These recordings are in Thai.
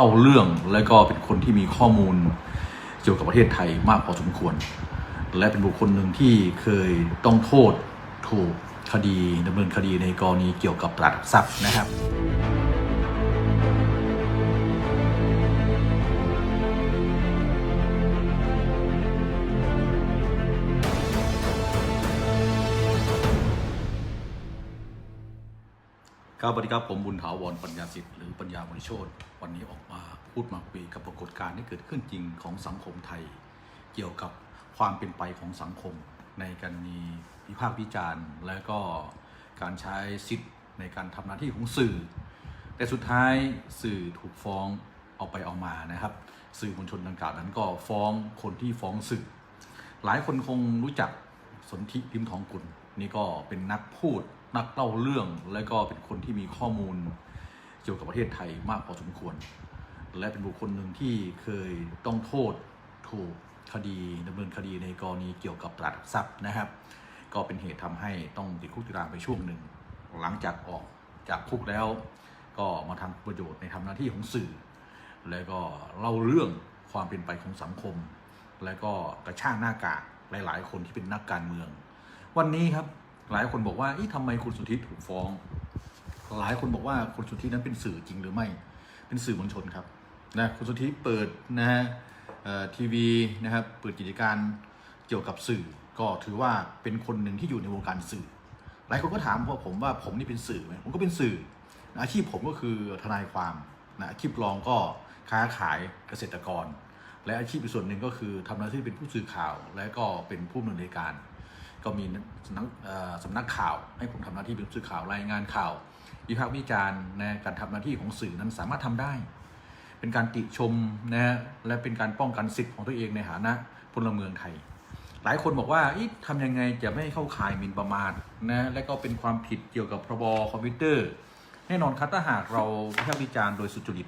เล่าเรื่องและก็เป็นคนที่มีข้อมูลเกี่ยวกับประเทศไทยมากพอสมควร และเป็นบุคคลหนึ่งที่เคยต้องโทษถูกคดีดำเนินคดีในกรณีเกี่ยวกับตลาดทรัพย์นะครับ ครับสวัสดีครับผมบุญถาวรปัญญาสิทธิ์หรือปัญญาบริโชตวันนี้ออกมาพูดมาคุยกับปรากฏการณ์ที่เกิดขึ้นจริงของสังคมไทย เกี่ยวกับความเป็นไปของสังคม ในการมีวิพากษ์วิจารณ์ และก็การใช้สิทธิ์ในการทำหน้าที่ของสื่อ แต่สุดท้ายสื่อถูกฟ้องเอาไปเอามานะครับ สื่อมวลชนดังกล่าวนั้นก็ฟ้องคนที่ฟ้องสื่อ หลายคนคงรู้จักสนธิพิมพ์ทองกุลนี่ก็เป็นนักพูด นักเล่าเรื่องและก็เป็นคนที่มีข้อมูลเกี่ยวกับประเทศไทยมากพอสมควร และเป็นบุคคลหนึ่งที่เคยต้องโทษถูกคดีดำเนินคดีในกรณีเกี่ยวกับตลาดทรัพย์นะครับ ก็เป็นเหตุทำให้ต้องติดคุกติดตารางไปช่วงหนึ่ง หลังจากออกจากคุกแล้ว ก็มาทำประโยชน์ในทำหน้าที่ของสื่อ แล้วก็เล่าเรื่องความเป็นไปของสังคม แล้วก็กระชากหน้ากากหลาย ๆ คนที่เป็นนักการเมือง วันนี้ครับ หลายคนบอกว่าทำไมคุณสุทธิถูกฟ้อง หลายคนบอกว่าคุณสุทธินั้นเป็นสื่อจริงหรือไม่ เป็นสื่อมวลชนครับนะคุณสุทธิเปิดนะฮะทีวีนะครับเปิดกิจการเกี่ยวกับสื่อ ก็ถือว่าเป็นคนหนึ่งที่อยู่ในวงการสื่อ หลายคนก็ถามพวกผมว่าผมนี่เป็นสื่อไหมผมก็เป็นสื่อ อาชีพผมก็คือทนายความนะอาชีพรองก็ค้าขายเกษตรกร และอาชีพอีกส่วนหนึ่งก็คือทำหน้าที่เป็นผู้สื่อข่าว และก็เป็นผู้ดำเนินรายการ ก็มีสำนักสำนักข่าว ให้ผมทำหน้าที่เป็นสื่อข่าวรายงานข่าววิพากษ์วิจารณ์ในการทำหน้าที่ของสื่อนั้นสามารถทำได้ เป็นการติชมนะฮะและเป็นการป้องกันสิทธิ์ของตัวเองในฐานะพลเมืองไทย หลายคนบอกว่าอทำยังไงจะไม่เข้าข่ายหมิ่นประมาทนะและก็เป็นความผิดเกี่ยวกับพรบคอมพิวเตอร์ แน่นอนครับถ้าหากเราวิพากษ์วิจารณ์โดยสุจริต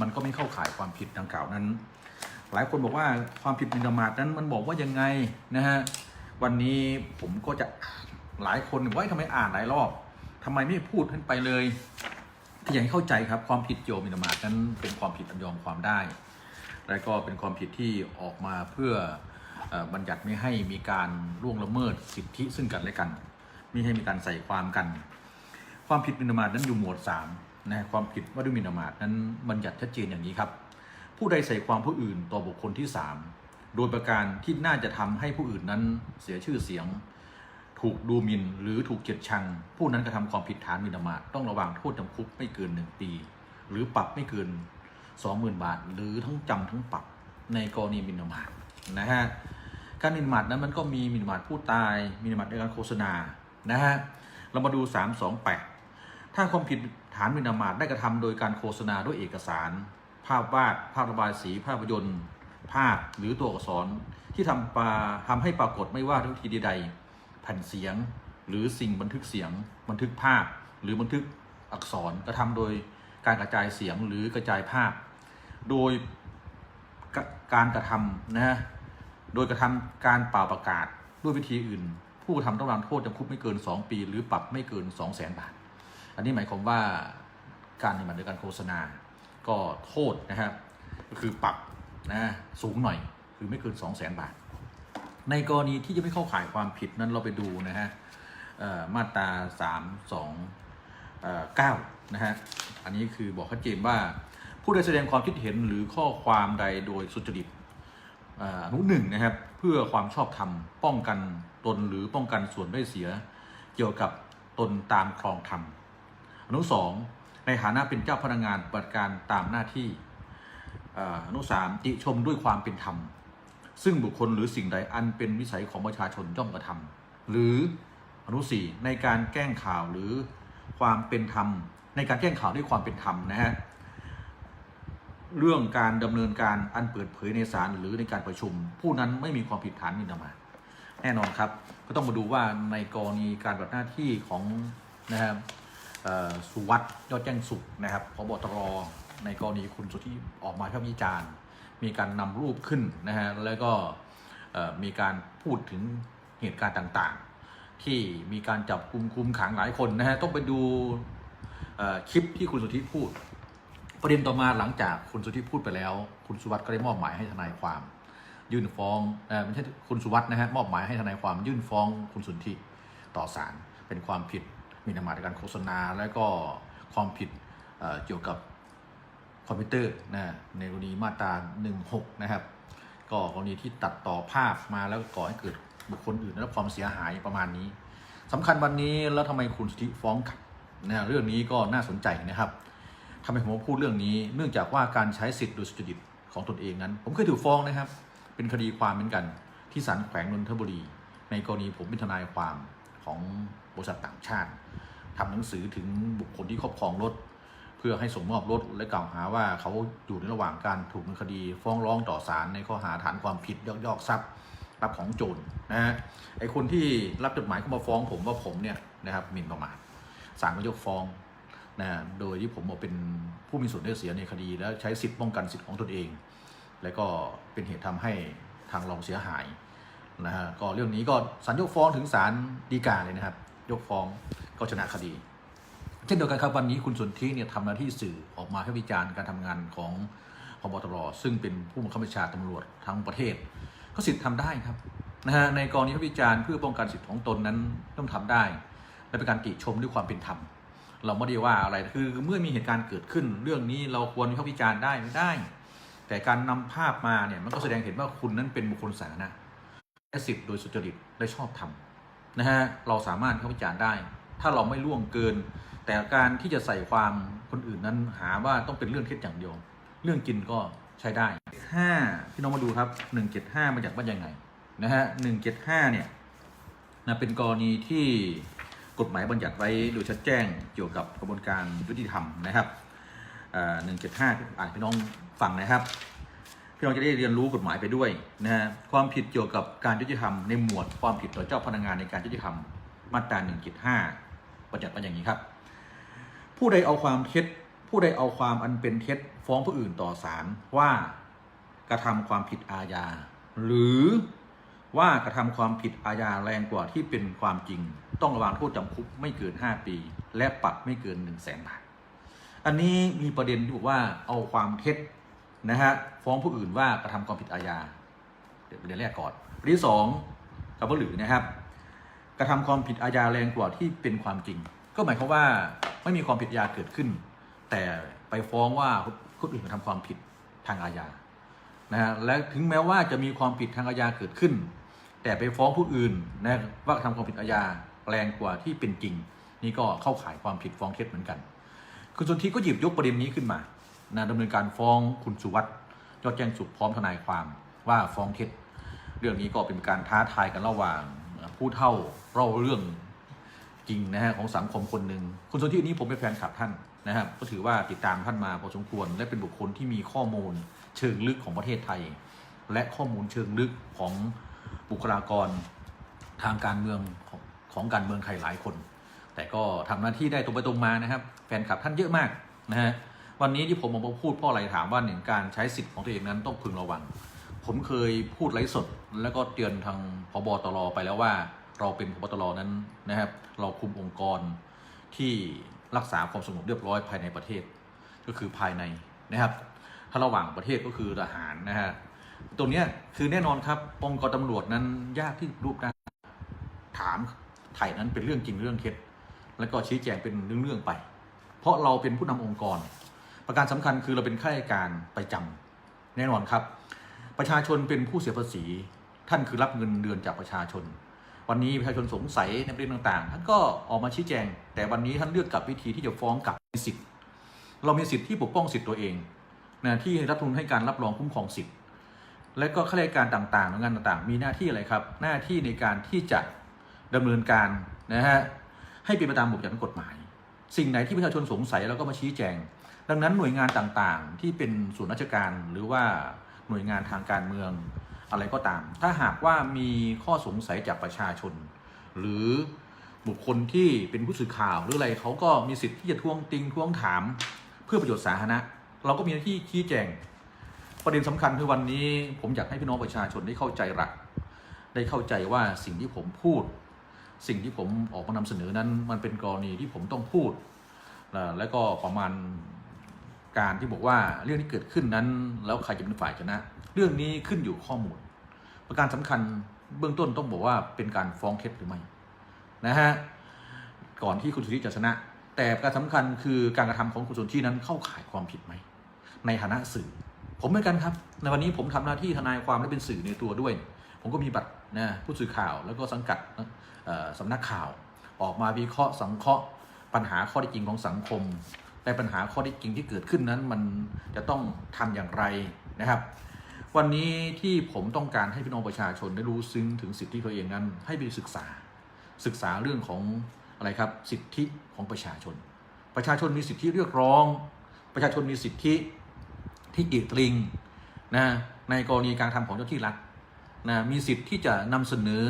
มันก็ไม่เข้าข่ายความผิดดังกล่าวนั้น หลายคนบอกว่าความผิดหมิ่นประมาทนั้นมันบอกว่ายังไงนะฮะ วันนี้ผมก็จะหลายคนว่าทำไมอ่านหลายรอบทำไมไม่พูดขึ้นไปเลยที่อยากให้เข้าใจครับความผิดเกี่ยมินประมาทนั้นเป็นความผิดอันยอมความได้ และก็เป็นความผิดที่ออกมาเพื่ออบัญญัติไม่ให้มีการล่วงละเมิดสิทธิซึ่งกันและกันไม่ให้มีการใส่ความกัน ความผิดมินประมาทนั้นอยู่หมวด3นะความผิดว่าด้วยมินประมาทนั้นบัญญัติชัดเจนอย่างนี้ครับ ผู้ใดใส่ความผู้อื่นต่อบุคคลที่3 โดยประการที่น่าจะทำให้ผู้อื่นนั้นเสียชื่อเสียง ถูกดูหมิ่นหรือถูกเกียดชัง ผู้นั้นกระทำความผิดฐานมินมาทต้องระวังโทษจำคุกไม่เกิน1ปี หรือปรับไม่เกิน 20,000 บาท หรือทั้งจำทั้งปรับในกรณีมินมาทนะฮะการมินมาทนั้นมันก็มีมินมาทผู้ตายมินมาทในการโฆษณานะฮะเรามาดู 328 ถ้าความผิดฐานมินมาทได้กระทำโดยการโฆษณาด้วยเอกสาร ภาพวาดภาพระบายสีภาพยนตร์ ภาพหรือตัวอักษรที่ทำปาทำให้ปรากฏไม่ว่าด้วยวิธีใดแผ่นเสียง หรือสิ่งบันทึกเสียง บันทึกภาพ หรือบันทึกอักษรกระทำโดยการกระจายเสียงหรือกระจายภาพ โดยกการกระทำนะฮะโดยกระทำการเป่าประกาศด้วยวิธีอื่น ผู้กระทำต้องรับโทษจำคุกไม่เกิน 2 ปี หรือปรับไม่เกิน 2 0 0 0 0 0บาท อันนี้หมายความว่าการในมันโดยการโฆษณา ก็โทษนะครับก็คือปรับ นะสูงหน่อยคือไม่เกิน 2 0 0 0 0 0 บาท ในกรณีที่จะไม่เข้าข่ายความผิดนั้นเราไปดูนะฮะมาตรา 3 2 9 นะฮะ อันนี้คือบอกชัดเจนว่าผู้ใดแสดงความคิดเห็นหรือข้อความใดโดยสุจริตอนุหนึ่งนะครับ เพื่อความชอบธรรมป้องกันตนหรือป้องกันส่วนได้เสีย เกี่ยวกับตนตามครองธรรมอนุสองในฐานะเป็นเจ้าพนักงานปฏิบัติการตามหน้าที่ อนุสามติชมด้วยความเป็นธรรม ซึ่งบุคคลหรือสิ่งใดอันเป็นวิสัยของประชาชนย่อมกระทำหรืออนุสี่ในการแกล้งข่าวหรือความเป็นธรรม ในการแกล้งข่าวด้วยความเป็นธรรมนะฮะเรื่องการดำเนินการอันเปิดเผยในศาลหรือในการประชุม ผู้นั้นไม่มีความผิดฐานหมินประมาทแน่นอนครับ ก็ต้องมาดูว่าในกรณีการปฏิบัติหน้าที่ของนะครับสุวัสด์ยอดแจ้งสุขนะครับพบตร ในกรณีคุณสุทธิออกมาพิพากษ์วิจารณ์มีการนำรูปขึ้นนะฮะแล้วก็มีการพูดถึงเหตุการณ์ต่างๆ ที่มีการจับกลุ่มคุมขังหลายคนนะฮะต้องไปดูคลิปที่คุณสุทธิพูด ประเด็นต่อมาหลังจากคุณสุทธิพูดไปแล้ว คุณสุวัสด์ก็ได้มอบหมายให้ทนายความ ยื่นฟ้องไม่ใช่คุณสุวัสด์นะฮะมอบหมายให้ทนายความยื่นฟ้องคุณสุนทิต่อศาลเป็นความผิดมีนมาตการโฆษณา และก็ความผิดเกี่ยวกับ คอมพิวเตอร์นะในกรณีมาตรา 16 นะครับ ก็กรณีที่ตัดต่อภาพมาแล้วก่อให้เกิดบุคคลอื่นได้รับความเสียหายประมาณนี้สำคัญวันนี้แล้วทำไมคุณสุทธิฟ้องกับนะเรื่องนี้ก็น่าสนใจนะครับทำไมผมพูดเรื่องนี้ เนื่องจากว่าการใช้สิทธิ์โดยสุจริตของตนเองนั้น ผมเคยถูกฟ้องนะครับ เป็นคดีความเหมือนกันที่ศาลแขวงนนทบุรี ในกรณีผมเป็นทนายความของบริษัทต่างชาติทำหนังสือถึงบุคคลที่ครอบครองรถ พื่อให้ส่งมอบรถและกล่าวหาว่าเขาอยู่ในระหว่างการถูกดำเนินคดี ฟ้องร้องต่อศาลในข้อหาฐานความผิดยักยอกทรัพย์รับของโจรนะฮะไอคนที่รับจดหมายเข้ามาฟ้องผมว่าผมเนี่ยนะครับหมิ่นประมาทศาลก็ยกฟ้องนะโดยที่ผมบอกเป็นผู้มีส่วนได้เสียในคดี และใช้สิทธิ์ป้องกันสิทธิ์ของตนเอง และก็เป็นเหตุทำให้ทางรองเสียหายนะฮะก็เรื่องนี้ก็ศาลยกฟ้องถึงศาลฎีกาเลยนะครับ ยกฟ้องก็ชนะคดี เช่นเดียวกันครับวันนี้คุณสนธิเนี่ยทำหน้าที่สื่อออกมาให้วิจารณ์การทำงานของพบตรซึ่งเป็นผู้บังคับบัญชาตำรวจทั้งประเทศ ก็สิทธิ์ทำได้ครับนะฮะในกรณีวิจารณ์เพื่อป้องกันสิทธิของตนนั้นต้องทำได้ และเป็นการติชมด้วยความเป็นธรรมเราไม่ได้ว่าอะไรคือเมื่อมีเหตุการณ์เกิดขึ้น เรื่องนี้เราควรวิพาวิจารณ์ได้ไม่ได้ แต่การนำภาพมาเนี่ยมันก็แสดงเห็นว่าคุณนั้นเป็นบุคคลสาธารณะและสิทธิ์โดยสุจริตและชอบธรรมนะฮะเราสามารถวิพากษ์วิจารณ์ได้ ถ้าเราไม่ล่วงเกิน แต่การที่จะใส่ความคนอื่นนั้นหาว่าต้องเป็นเรื่องเท็จอย่างเดียว เรื่องกินก็ใช้ได้ห้าพี่น้องมาดูครับหนึ่งเจ็ดห้ามาจากว่ายังไงนะฮะหนึ่งเจ็ดห้าเนี่ยนะเป็นกรณีที่กฎหมายบัญญัติไว้โดยชัดแจ้งเกี่ยวกับกระบวนการยุติธรรมนะครับหนึ่งเจ็ดห้าอ่านพี่น้องฟังนะครับ พี่น้องจะได้เรียนรู้กฎหมายไปด้วยนะฮะความผิดเกี่ยวกับการยุติธรรมในหมวดความผิดต่อเจ้าพนักงานในการยุติธรรม มาตราหนึ่งจ็ดห้าบัญญัติไว้อย่างนี้ครับ ผู้ใดเอาความเท็จผู้ใดเอาความอันเป็นเท็จฟ้องผู้อื่นต่อศาลว่ากระทำความผิดอาญา หรือว่ากระทำความผิดอาญาแรงกว่าที่เป็นความจริง ต้องระวางโทษจำคุกไม่เกิน 5 ปี และปรับไม่เกิน 1 0 0 0 0แสนบาท อันนี้มีประเด็นที่บอกว่าเอาความเท็จนะฮะฟ้องผู้อื่นว่ากระทำความผิดอาญาเดี๋ยวประเด็นแรกก่อนประเด็นที่สองกับว่าหรือนะครับ ระทำความผิดอาญาแรงกว่าที่เป็นความจริง ก็หมายความว่าไม่มีความผิดอาญาเกิดขึ้น แต่ไปฟ้องว่าคนอื่นกระทำความผิดทางอาญานะฮะและถึงแม้ว่าจะมีความผิดทางอาญาเกิดขึ้น แต่ไปฟ้องผู้อื่นนะว่ากระทำความผิดอาญาแรงกว่าที่เป็นจริง นี่ก็เข้าข่ายความผิดฟ้องเท็จเหมือนกัน คุณสุนธิก็หยิบยกประเด็นนี้ขึ้นมานะดำเนินการฟ้องคุณสุวัสด์ยอดแจ้งสุขพร้อมทนายความว่าฟ้องเท็จ เรื่องนี้ก็เป็นการท้าทายกันระหว่าง ผู้เท่าเล่าเรื่องจริงนะฮะของสังคมคนหนึ่งคุณสนธินี้ผมเป็นแฟนคลับท่านนะครับ ก็ถือว่าติดตามท่านมาพอสมควรและเป็นบุคคลที่มีข้อมูลเชิงลึกของประเทศไทย และข้อมูลเชิงลึกของบุคลากรทางการเมืองของของการเมืองไทยหลายคน แต่ก็ทำหน้าที่ได้ตรงไปตรงมานะครับ แฟนคลับท่านเยอะมากนะฮะวันนี้ที่ผมออกมาพูดเพราะอะไรถามว่าหนึ่งการใช้สิทธิ์ของตัวเองนั้นต้องพึงระวัง ผมเคยพูดไลฟ์สด แล้วก็เตือนทางพบตรไปแล้วว่า เราเป็นพบตรนั้นนะครับ เราคุมองค์กรที่รักษาความสงบเรียบร้อยภายในประเทศ ก็คือภายในนะครับ ถ้าระหว่างประเทศก็คือทหารนะฮะตรงเนี้ยคือแน่นอนครับองค์กรตำรวจนั้นยากที่รูปได้ถามไถ่นั้นเป็นเรื่องจริงเรื่องเท็จแล้วก็ชี้แจงเป็นเรื่องๆไป เพราะเราเป็นผู้นำองค์กร ประการสำคัญคือเราเป็นข้าราชการประจำแน่นอนครับ ประชาชนเป็นผู้เสียภาษี ท่านคือรับเงินเดือนจากประชาชน วันนี้ประชาชนสงสัยในประเด็นต่างๆ ท่านก็ออกมาชี้แจง แต่วันนี้ท่านเลือกกับวิธีที่จะฟ้องกลับสิทธิ์ เรามีสิทธิ์ที่ปกป้องสิทธิ์ตัวเองนะที่รัฐธรรมนูญให้การรับรองคุ้มครองสิทธิ์ และก็ข้าราชการต่างๆหน่วยงานต่างๆ มีหน้าที่อะไรครับ หน้าที่ในการที่จะดำเนินการนะฮะให้เป็นไปตามบทบัญญัติกฎหมาย สิ่งไหนที่ประชาชนสงสัยเราก็มาชี้แจง ดังนั้นหน่วยงานต่างๆ ที่เป็นส่วนราชการหรือว่า หน่วยงานทางการเมืองอะไรก็ตาม ถ้าหากว่ามีข้อสงสัยจากประชาชน หรือบุคคลที่เป็นผู้สื่อข่าวหรืออะไรเขาก็มีสิทธิ์ที่จะทวงติงทวงถาม เพื่อประโยชน์สาธารณะ เราก็มีหน้าที่ชี้แจง ประเด็นสำคัญคือวันนี้ ผมอยากให้พี่น้องประชาชนได้เข้าใจหลักได้เข้าใจว่าสิ่งที่ผมพูด สิ่งที่ผมออกมานำเสนอนั้น มันเป็นกรณีที่ผมต้องพูด แล้วก็ประมาณ การที่บอกว่าเรื่องที่เกิดขึ้นนั้น แล้วใครจะเป็นฝ่ายชนะ เรื่องนี้ขึ้นอยู่ข้อมูล ประการสำคัญเบื้องต้นต้องบอกว่าเป็นการฟ้องเท็จหรือไม่นะฮะก่อนที่คุณสุทธิจะชนะ แต่ประการสำคัญคือการกระทำของคุณสุทธินั้นเข้าข่ายความผิดไหมในฐานะสื่อ ผมเหมือนกันครับ ในวันนี้ผมทำหน้าที่ทนายความและเป็นสื่อในตัวด้วย ผมก็มีบัตรนะผู้สื่อข่าวแล้วก็สังกัดเอ่อสำนักข่าว ออกมาวิเคราะห์สังเคราะห์ปัญหาข้อเท็จจริงของสังคม และปัญหาข้อเท็จจริงที่เกิดขึ้นนั้นมันจะต้องทำอย่างไรนะครับ วันนี้ที่ผมต้องการให้พี่น้องประชาชนได้รู้ซึ้งถึงสิทธิตัวเองนั้น ให้ไปศึกษาศึกษาเรื่องของอะไรครับสิทธิของประชาชน ประชาชนมีสิทธิเรียกร้อง ประชาชนมีสิทธิที่กีดตริงนะในกรณีการทำของเจ้าที่รัฐนะมีสิทธิ์ที่จะนำเสนอ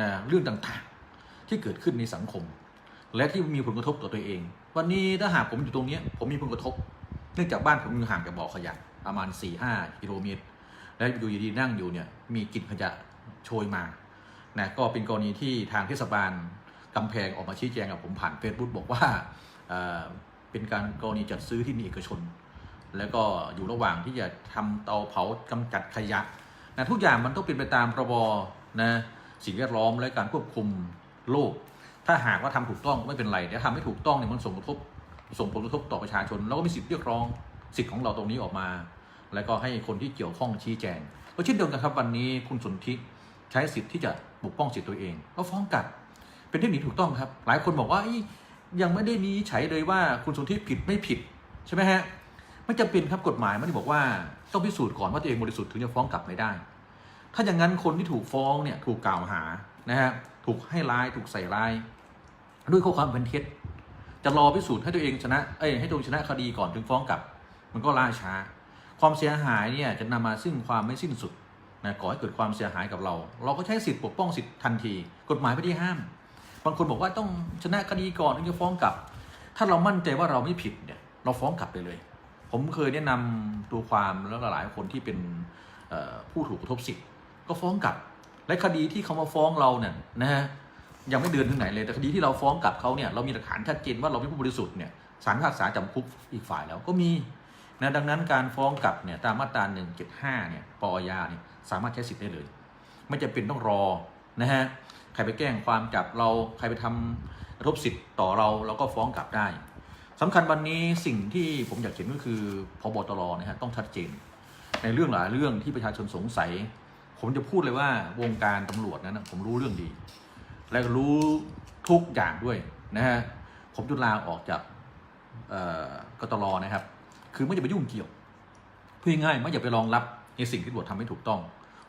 นะเรื่องต่างๆ ที่เกิดขึ้นในสังคม และที่มีผลกระทบต่อตัวเอง วันนี้ถ้าหากผมอยู่ตรงนี้ผมมีผลกระทบ เนื่องจากบ้านผมอยู่ห่างจากบ่อขยะประมาณ4-5กิโลเมตร แล้วอยู่ดีๆนั่งอยู่เนี่ยมีกลิ่นขยะโชยมานะก็เป็นกรณีที่ทางเทศบาลกำแพงออกมาชี้แจงกับผมผ่านเฟซบุ๊กบอกว่าเเป็นการกรณีจัดซื้อที่มีเอกชน แล้วก็อยู่ระหว่างที่จะทำเตาเผากำจัดขยะนะทุกอย่างมันต้องเป็นไปตามประบนะสิ่งแวดล้อมและการควบคุมโลก ถ้าหากว่าทำถูกต้องก็ไม่เป็นไรแต่ทำไม่ถูกต้องเนี่ยมันส่งผลกระทบส่งผลกระทบต่อประชาชนเราก็มีสิทธิ์เรียกร้องสิทธิ์ของเราตรงนี้ออกมา แล้วก็ให้คนที่เกี่ยวข้องชี้แจงก็เช่นเดียวกันครับวันนี้คุณสนธิใช้สิทธิ์ที่จะปกป้องสิทธิ์ตัวเองก็ฟ้องกลับ เป็นเทคนิคถูกต้องครับ หลายคนบอกว่าอ้ยยังไม่ได้มีใช้เลยว่าคุณสนธิผิดไม่ผิดใช่ไหมฮะไม่จำเป็นครับกฎหมายไม่ได้บอกว่าต้องพิสูจน์ก่อนว่าตัวเองบริสุทธิ์ถึงจะฟ้องกลับไม่ได้ ถ้าอย่างนั้นคนที่ถูกฟ้องเนี่ยถูกกล่าวหานะฮะถูกให้ร้ายถูกใส่ร้าย ด้วยข้อความเป็นเท็จจะรอพิสูจน์ให้ตัวเองชนะเอ้ยให้ตัวชนะคดีก่อนถึงฟ้องกลับ มันก็ล่าช้า ความเสียหายเนี่ยจะนำมาซึ่งความไม่สิ้นสุดนะก่อให้เกิดความเสียหายกับเรา เราก็ใช้สิทธิ์ปกป้องสิทธิ์ทันที กฎหมายไม่ได้ห้าม บางคนบอกว่าต้องชนะคดีก่อนถึงจะฟ้องกลับ ถ้าเรามั่นใจว่าเราไม่ผิดเนี่ยเราฟ้องกลับไปเลย ผมเคยแนะนำตัวความแล้วหลายคนที่เป็นผู้ถูกกระทบสิทธิ์ก็ฟ้องกลับ และคดีที่เขามาฟ้องเราเนี่ยนะฮะ ยังไม่เดินถึงไหนเลยแต่คดีที่เราฟ้องกลับเขาเนี่ยเรามีหลักฐานชัดเจนว่าเราเป็นผู้บริสุทธิ์เนี่ยศาลพิพากษาจำคุกอีกฝ่ายแล้วก็มีนะดังนั้นการฟ้องกลับเนี่ยตามมาตรา175เนี่ยปอยาเนี่ยสามารถใช้สิทธิ์ได้เลย ไม่จำเป็นต้องรอนะฮะใครไปแกล้งความจับเราใครไปทำกระทบสิทธิ์ต่อเราเราก็ฟ้องกลับได้สำคัญวันนี้สิ่งที่ผมอยากเห็นก็คือพบตรนะฮะต้องชัดเจน ในเรื่องหลายเรื่องที่ประชาชนสงสัย ผมจะพูดเลยว่าวงการตำรวจนั้นนะผมรู้เรื่องดี และก็รู้ทุกอย่างด้วยนะฮะผมจุลาออกจากเอ่อกตรนะครับ คือไม่จะไปยุ่งเกี่ยวพูดง่ายไม่อย่าไปรองรับในสิ่งที่ตำรวจทำไม่ถูกต้อง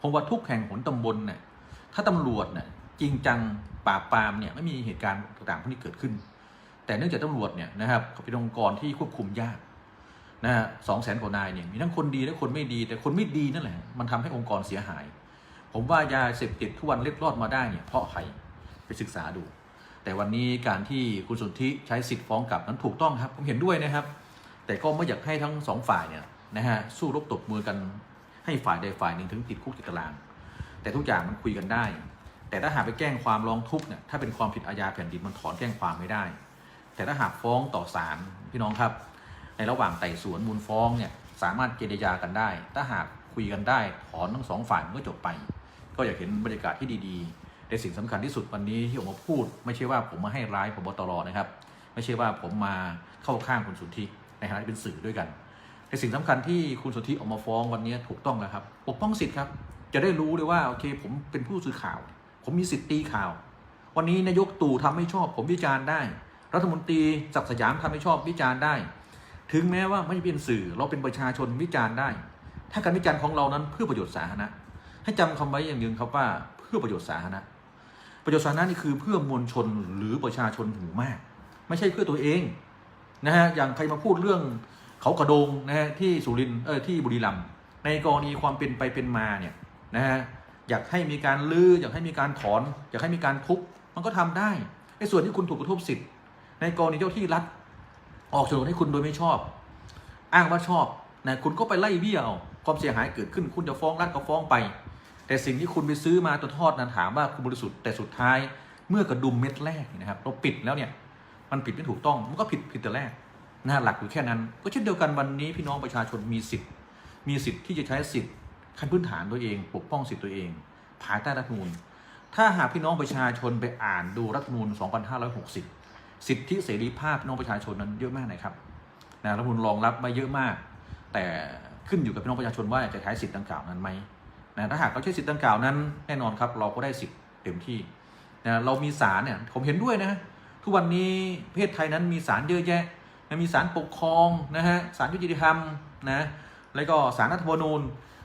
ผมว่าทุกแห่งหนตำบลเนี่ยถ้าตำรวจเนี่ยจริงจังปราบปรามเนี่ยไม่มีเหตุการณ์ต่างๆพวกนี้เกิดขึ้น แต่เนื่องจากตำรวจเนี่ยนะครับเขาเป็นองค์กรที่ควบคุมยากนะฮะสองแสนกว่านายเนี่ยมีทั้งคนดีและคนไม่ดี แต่คนไม่ดีนั่นแหละมันทำให้องค์กรเสียหาย ผมว่ายาเสพติดทุกวันเล็ดรอดมาได้เนี่ยเพราะใคร ศึกษาดู แต่วันนี้การที่คุณสนธิใช้สิทธิ์ฟ้องกลับนั้นถูกต้องครับ ผมเห็นด้วยนะครับ แต่ก็ไม่อยากให้ทั้งสองฝ่ายเนี่ยนะฮะสู้รบตบมือกันให้ฝ่ายใดฝ่ายหนึ่งถึงติดคุกติดตาราง แต่ทุกอย่างมันคุยกันได้ แต่ถ้าหากไปแจ้งความร้องทุกข์เนี่ยถ้าเป็นความผิดอาญาแผ่นดินมันถอนแจ้งความไม่ได้ แต่ถ้าหากฟ้องต่อศาลพี่น้องครับ ในระหว่างไต่สวนมูลฟ้องเนี่ยสามารถเจรจากันได้ ถ้าหากคุยกันได้ถอนทั้งสองฝ่ายมันก็จบไป ก็อยากเห็นบรรยากาศที่ดีๆ แต่สิ่งสำคัญที่สุดวันนี้ที่ออกมาพูด ไม่ใช่ว่าผมมาให้ร้ายพบตรนะครับ ไม่ใช่ว่าผมมาเข้าข้างคุณสุทธิในฐานะเป็นสื่อด้วยกัน แต่สิ่งสำคัญที่คุณสุทธิออกมาฟ้องวันนี้ถูกต้องแล้วครับ ปกป้องสิทธิ์ครับ จะได้รู้เลยว่าโอเค ผมเป็นผู้สื่อข่าว ผมมีสิทธิ์ตีข่าว วันนี้นายกตู่ทำไม่ชอบ ผมวิจารณ์ได้ รัฐมนตรีศักดิ์สยามทำไม่ชอบวิจารณ์ได้ ถึงแม้ว่าไม่เป็นสื่อเราเป็นประชาชนวิจารณ์ได้ ถ้าการวิจารณ์ของเรานั้นเพื่อประโยชน์สาธารณะให้จำคำไว้อย่างหนึ่งครับว่าเพื่อประโยชน์สาธารณะ ประโยชน์สาธารณะนี่คือเพื่อมวลชนหรือประชาชนหมู่มาก ไม่ใช่เพื่อตัวเองนะฮะอย่างใครมาพูดเรื่องเขากระโดงนะฮะที่สุรินเออที่บุรีรัมย์ในกรณีความเป็นไปเป็นมาเนี่ยนะฮะอยากให้มีการลื้ออยากให้มีการถอน อยากให้มีการทุบมันก็ทำได้ในส่วนที่คุณถูกกระทบสิทธิ์ ในกรณีเจ้าที่รัฐออกโฉนดให้คุณโดยไม่ชอบ อ้างว่าชอบนะคุณก็ไปไล่เบี้ยเอาความเสียหายเกิดขึ้นคุณจะฟ้องรัฐก็ฟ้องไป แต่สิ่งที่คุณไปซื้อมาตัวทอดนั้นถามว่าคุณบริสุทธิ์แต่สุดท้ายเมื่อกระดุมเม็ดแรกนะครับเราปิดแล้วเนี่ยมันผิดไม่ถูกต้องมันก็ผิดผิดแต่แรกนะฮะหลักอยู่แค่นั้น ก็เช่นเดียวกันวันนี้พี่น้องประชาชนมีสิทธิ์ มีสิทธิ์ที่จะใช้สิทธิ์ขั้นพื้นฐานตัวเอง ปกป้องสิทธิ์ตัวเอง ภายใต้รัฐธรรมนูญถ้าหากพี่น้องประชาชนไปอ่านดูรัฐธรรมนูญ 2560 สิทธิเสรีภาพพี่น้องประชาชนนั้นเยอะมากนะครับนะรัฐธรรมนูญรองรับมาเยอะมาก แต่ขึ้นอยู่กับพี่น้องประชาชนว่าจะใช้สิทธิ์ดังกล่าวนั้นไหม นะถ้าหากเราใช้สิทธิ์ดังกล่าวนั้นแน่นอนครับ เราก็ได้สิทธิ์เต็มที่นะเรามีศาลเนี่ยผมเห็นด้วยนะทุกวันนี้ประเทศไทยนั้นมีศาลเยอะแยะนะมีศาลปกครองนะฮะศาลยุติธรรมนะแล้วก็ศาลรัฐธรรมนูญ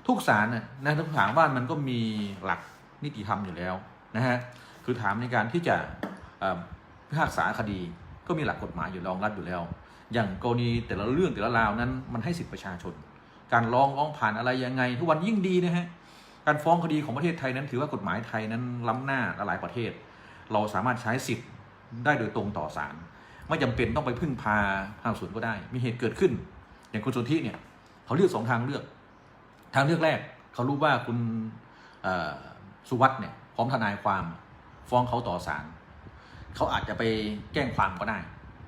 ทุกศาลนะนะทุกศาลบ้านมันก็มีหลักนิติธรรมอยู่แล้วนะฮะคือถามในการที่จะพิพากษาคดีก็มีหลักกฎหมายอยู่รองรับอยู่แล้ว อย่างกรณีแต่ละเรื่องแต่ละราวนั้นมันให้สิทธิประชาชน การร้องร้องผ่านอะไรยังไง ทุกวันยิ่งดีนะฮะ การฟ้องคดีของประเทศไทยนั้นถือว่ากฎหมายไทยนั้นล้ำหน้าหลายประเทศ เราสามารถใช้สิทธิ์ได้โดยตรงต่อศาลไม่จำเป็นต้องไปพึ่งพาทางส่วนก็ได้ มีเหตุเกิดขึ้น อย่างคุณสนธิเนี่ยเขาเลือกสองทางเลือก ทางเลือกแรกเขารู้ว่าคุณสุวัสด์เนี่ยพร้อมทนายความฟ้องเขาต่อศาลเขาอาจจะไปแจ้งความก็ได้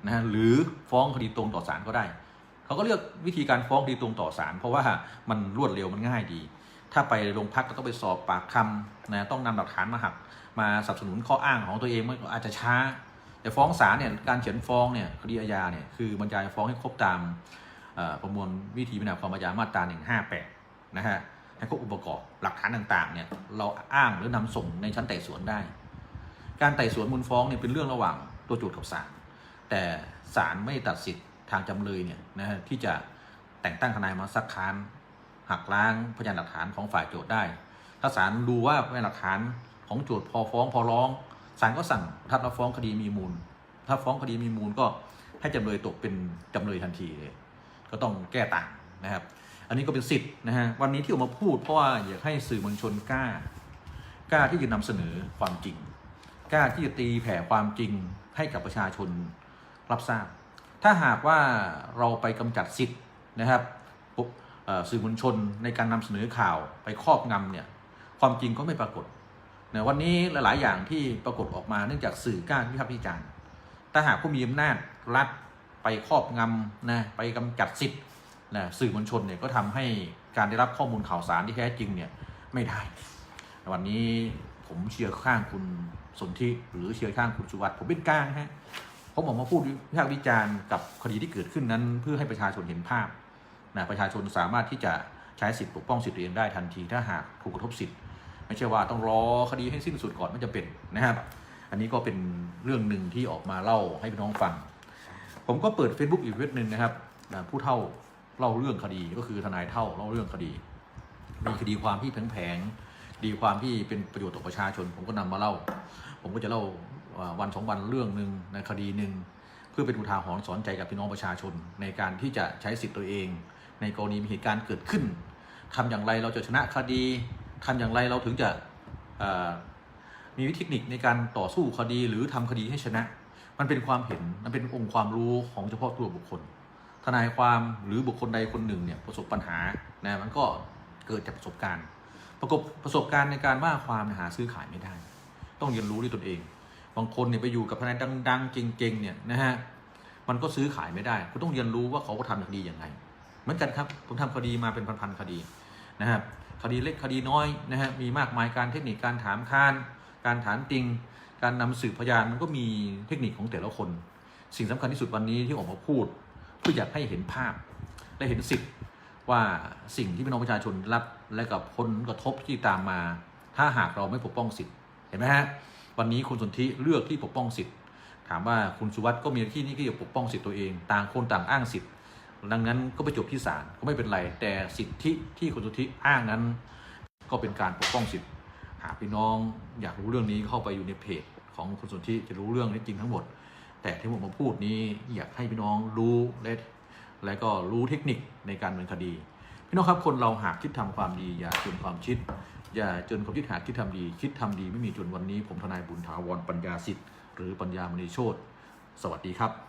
นะฮะหรือฟ้องคดีตรงต่อศาลก็ได้ เขาก็เลือกวิธีการฟ้องคดีตรงต่อศาลเพราะว่ามันรวดเร็วมันง่ายดี ถ้าไปโรงพักก็ต้องไปสอบปากคำนะต้องนำหลักฐานมาหักมาสนับสนุนข้ออ้างของตัวเองมันก็อาจจะช้า แต่ฟ้องศาลเนี่ยการเขียนฟ้องเนี่ยคดีอาญาเนี่ยคือบรรยายฟ้องให้ครบตามประมวลวิธีพิจารณาความอาญามาตรา158 นะฮะให้ครบองค์ประกอบหลักฐานต่างๆเนี่ยเราอ้างหรือนำส่งในชั้นไต่สวนได้ การไต่สวนมูลฟ้องเนี่ยเป็นเรื่องระหว่างตัวโจทย์กับศาลแต่ศาลไม่ตัดสิทธิ์ทางจำเลยเนี่ยนะฮะที่จะแต่งตั้งทนายมาซักค้าน หักล้างพยานหลักฐานของฝ่ายโจทย์ได้ ถ้าศาลดูว่าพยานหลักฐานของโจทย์พอฟ้องพอร้องศาลก็สั่งถ้ารับฟ้องคดีมีมูล ถ้าฟ้องคดีมีมูลก็ให้จำเลยตกเป็นจำเลยทันทีเลย ก็ต้องแก้ต่างนะครับ อันนี้ก็เป็นสิทธิ์นะฮะวันนี้ที่ออกมาพูดเพราะว่าอยากให้สื่อมวลชนกล้ากล้าที่จะนำเสนอความจริงกล้าที่จะตีแผ่ความจริงให้กับประชาชนรับทราบ ถ้าหากว่าเราไปกำจัดสิทธิ์นะครับปุ๊บ สื่อมวลชนในการนำเสนอข่าวไปครอบงำเนี่ยความจริงก็ไม่ปรากฏนะวันนี้หลาย ๆ อย่างที่ปรากฏออกมาเนื่องจากสื่อกล้าวิพากษ์วิจารณ์ถ้าหากผู้มีอำนาจรัฐไปครอบงำนะไปกำจัดสิทธิ์นะสื่อมวลชนเนี่ยก็ทำให้การได้รับข้อมูลข่าวสารที่แท้จริงเนี่ยไม่ได้ วันนี้ผมเชียร์ข้างคุณสนธิหรือเชียร์ข้างคุณสุวัสด์ผมเป็นกลางฮะผมออกมาพูดวิพากษ์วิจารณ์กับคดีที่เกิดขึ้นนั้น เพื่อให้ประชาชนเห็นภาพ นะประชาชนสามารถที่จะใช้สิทธิปกป้องสิทธิตัวเองได้ทันที ถ้าหากถูกกระทบสิทธิ์ ไม่ใช่ว่าต้องรอคดีให้สิ้นสุดก่อนไมันจะเป็นนะครับ อันนี้ก็เป็นเรื่องหนึ่งที่ออกมาเล่าให้พี่น้องฟัง ผมก็เปิด Facebook อีกเว็บหนึ่งนะครับนะผู้เท่าเล่าเรื่องคดีก็คือทนายเท่าเล่าเรื่องคดีมีคดีความที่แผงๆดีความที่เป็นประโยชน์ต่อประชาชน ผมก็นำมาเล่า ผมก็จะเล่าวันสองวันเรื่องหนึ่งในคดีหนึ่งเพื่อเป็นอุทาหรณ์สอนใจกับพี่น้องประชาชน ในการที่จะใช้สิทธิ์ตัวเอง ในกรณีมีเหตุการณ์เกิดขึ้นทำอย่างไรเราจะชนะคดีทำอย่างไรเราถึงจะมีวิธีเทคนิคในการต่อสู้คดีหรือทำคดีให้ชนะ มันเป็นความเห็นมันเป็นองค์ความรู้ของเฉพาะตัวบุคคล ทนายความหรือบุคคลใดคนหนึ่งเนี่ยประสบปัญหานะมันก็เกิดจากประสบการณ์ ประกบประสบการณ์ในการว่าความหาซื้อขายไม่ได้ ต้องเรียนรู้ด้วยตนเอง บางคนเนี่ยไปอยู่กับทนายดังๆเก่งๆเนี่ยนะฮะมันก็ซื้อขายไม่ได้คุณต้องเรียนรู้ว่าเขาก็ทำคดีอย่างไร เหมือนกันครับ ผมทำคดีมาเป็นพันๆคดีนะครับคดีเล็กคดีน้อยนะฮะมีมากมายการเทคนิคการถามค้านการถามติง การนำสืบพยานมันก็มีเทคนิคของแต่ละคน สิ่งสำคัญที่สุดวันนี้ที่ออกมาพูดเพื่ออยากให้เห็นภาพและเห็นสิทธิ์ว่าสิ่งที่พี่น้องประชาชนรับและกับผลกระทบที่ตามมา ถ้าหากเราไม่ปกป้องสิทธิ์เห็นไหมฮะวันนี้คุณสนธิเลือกที่ปกป้องสิทธิ์ ถามว่าคุณสุวัสด์ก็มีที่นี้ที่จะปกป้องสิทธิ์ตัวเอง ต่างคนต่างอ้างสิทธิ์ ดังนั้นก็ไปจบที่ศาลก็ไม่เป็นไร แต่สิทธิที่คุณสุทธิอ้างนั้น ก็เป็นการปกป้องสิทธิหากพี่น้องอยากรู้เรื่องนี้เข้าไปอยู่ในเพจของคุณสนธิจะรู้เรื่องนี้จริงทั้งหมด แต่ที่ผมมาพูดนี้อยากให้พี่น้องรู้และและก็รู้เทคนิคในการดำเนินคดี พี่น้องครับคนเราหากคิดทำความดี อย่าจนความคิด อย่าจนความคิดหากคิดทำดี คิดทำดีไม่มีจนวันนี้ ผมทนายบุญถาวรปัญญาสิทธิ์หรือปัญญามณีโชตสวัสดีครับ